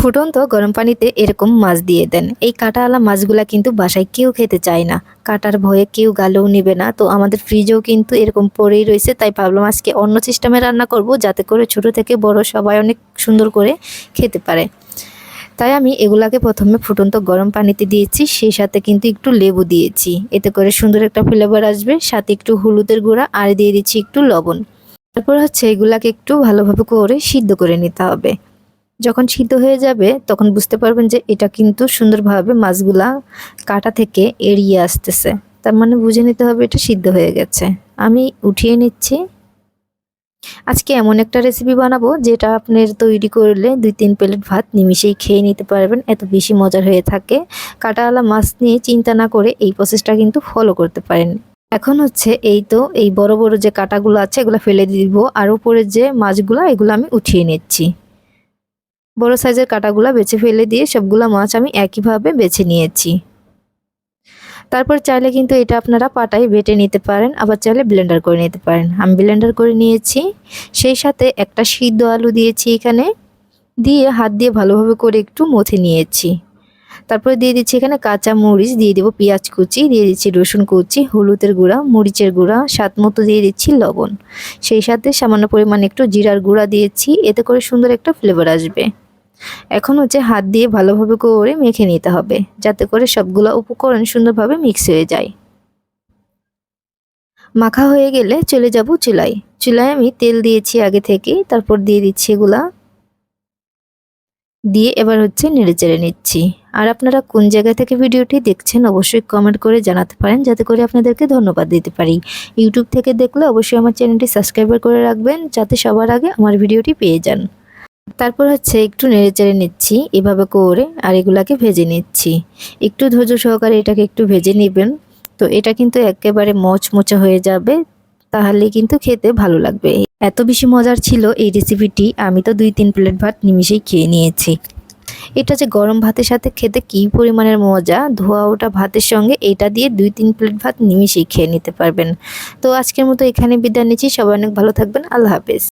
ফুটন্ত গরম পানিতে এরকম মাছ দিয়ে দেন। এই কাঁটাওয়ালা মাছগুলা কিন্তু বাসায় কেউ খেতে চায় না। কাটার ভয়ে কেউ গালেও নেবে না। তো আমাদের ফ্রিজেও কিন্তু এরকম পড়েই রয়েছে। তাই ভাবলাম আজকে অন্য সিস্টেমে রান্না করব, যাতে করে ছোট থেকে বড় সবাই অনেক সুন্দর করে খেতে পারে। তাই আমি এগুলাকে প্রথমে ফুটন্ত গরম পানিতে দিয়েছি। সেই সাথে কিন্তু একটু লেবু দিয়েছি। এতে করে সুন্দর একটা ফ্লেভার আসবে। সাথে একটু হলুদের গুঁড়া আর দিয়ে দিচ্ছি একটু লবণ। তারপর হচ্ছে এগুলাকে একটু ভালোভাবে করে সিদ্ধ করে নিতে হবে। যখন সিদ্ধ হয়ে যাবে, তখন বুঝতে পারবেন যে এটা কিন্তু সুন্দরভাবে মাছগুলা কাটা থেকে এড়িয়ে আসতেছে। তার মানে বুঝে নিতে হবে এটা সিদ্ধ হয়ে গেছে। আমি উঠিয়ে নিচ্ছি। আজকে এমন একটা রেসিপি বানাবো যেটা আপনার তৈরি করলে দুই তিন প্লেট ভাত নিমিশেই খেয়ে নিতে পারবেন, এত বেশি মজার হয়ে থাকে। কাটাওয়ালা মাছ নিয়ে চিন্তা না করে এই প্রসেসটা কিন্তু ফলো করতে পারেন। এখন হচ্ছে এই তো, এই বড় বড় যে কাটাগুলো আছে, এগুলো ফেলে দিব, আর উপরে যে মাছগুলো, এগুলো আমি উঠিয়ে নিচ্ছি। বড় সাইজের কাটাগুলো বেছে ফেলে দিয়ে সবগুলা মাছ আমি একইভাবে বেছে নিয়েছি। তারপর চাইলে কিন্তু এটা আপনারা পাটায় বেটে নিতে পারেন, আবার চাইলে ব্লেন্ডার করে নিতে পারেন। আমি ব্লেন্ডার করে নিয়েছি, সেই সাথে একটা সিদ্ধ আলু দিয়েছি এখানে, দিয়ে হাত দিয়ে ভালোভাবে করে একটু মথে নিয়েছি। তারপরে দিয়ে দিচ্ছি এখানে কাঁচা মরিচ, দিয়ে দেবো পেঁয়াজ কুচি, দিয়ে দিচ্ছি রসুন কুচি, হলুদের গুঁড়া, মরিচের গুঁড়া, স্বাদ মতো দিয়ে দিচ্ছি লবণ। সেই সাথে সামান্য পরিমাণে একটু জিরার গুঁড়া দিয়েছি, এতে করে সুন্দর একটা ফ্লেভার আসবে। এখন হচ্ছে হাত দিয়ে ভালোভাবে করে মেখে নিতে হবে, যাতে করে সবগুলো উপকরণ সুন্দরভাবে মিক্স হয়ে যায়। মাখা হয়ে গেলে চলে যাব চুলায়। চুলায় আমি তেল দিয়েছি আগে থেকে, তারপর দিয়ে দিচ্ছি এগুলা। দিয়ে এবার হচ্ছে নেড়ে চেড়ে নিচ্ছি। আর আপনারা কোন জায়গা থেকে ভিডিওটি দেখছেন অবশ্যই কমেন্ট করে জানাতে পারেন, যাতে করে আপনাদেরকে ধন্যবাদ দিতে পারি। ইউটিউব থেকে দেখলে অবশ্যই আমার চ্যানেলটি সাবস্ক্রাইবার করে রাখবেন, যাতে সবার আগে আমার ভিডিওটি পেয়ে যান। তারপর হচ্ছে একটু নেড়ে চেড়ে নিচ্ছি, এভাবে করে, আর এগুলাকে ভেজে নিচ্ছি। একটু ধৈর্য সহকারে এটাকে একটু ভেজে নেবেন। তো এটা কিন্তু একেবারে মচমচা হয়ে যাবে, তাহলে কিন্তু খেতে ভালো লাগবে। এত বেশি মজার ছিল এই রেসিপিটি, আমি তো দুই তিন প্লেট ভাত নিমিশেই খেয়ে নিয়েছি। এটা যে গরম ভাতের সাথে খেতে কী পরিমাণের মজা, ধোয়া ওটা ভাতের সঙ্গে এটা দিয়ে দুই তিন প্লেট ভাত নিমিশেই খেয়ে নিতে পারবেন। তো আজকের মতো এখানে বিদায় নিচ্ছি, সবাই অনেক ভালো থাকবেন, আল্লাহ হাফেজ।